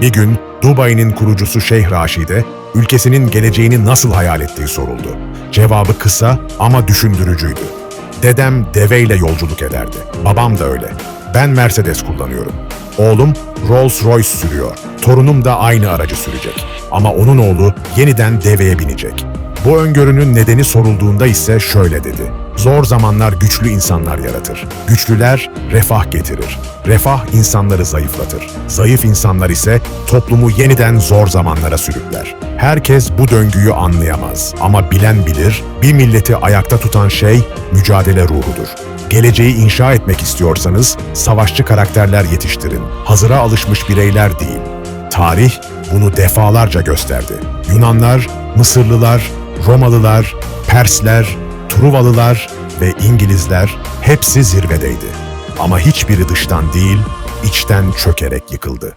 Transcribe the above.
Bir gün Dubai'nin kurucusu Şeyh Raşid'e ülkesinin geleceğini nasıl hayal ettiği soruldu. Cevabı kısa ama düşündürücüydü. Dedem deveyle yolculuk ederdi. Babam da öyle. Ben Mercedes kullanıyorum. Oğlum Rolls Royce sürüyor. Torunum da aynı aracı sürecek. Ama onun oğlu yeniden deveye binecek. Bu öngörünün nedeni sorulduğunda ise şöyle dedi. Zor zamanlar güçlü insanlar yaratır. Güçlüler refah getirir. Refah insanları zayıflatır. Zayıf insanlar ise toplumu yeniden zor zamanlara sürükler. Herkes bu döngüyü anlayamaz ama bilen bilir, bir milleti ayakta tutan şey mücadele ruhudur. Geleceği inşa etmek istiyorsanız savaşçı karakterler yetiştirin. Hazıra alışmış bireyler değil. Tarih bunu defalarca gösterdi. Yunanlar, Mısırlılar, Romalılar, Persler, Truvalılar ve İngilizler hepsi zirvedeydi. Ama hiçbiri dıştan değil, içten çökerek yıkıldı.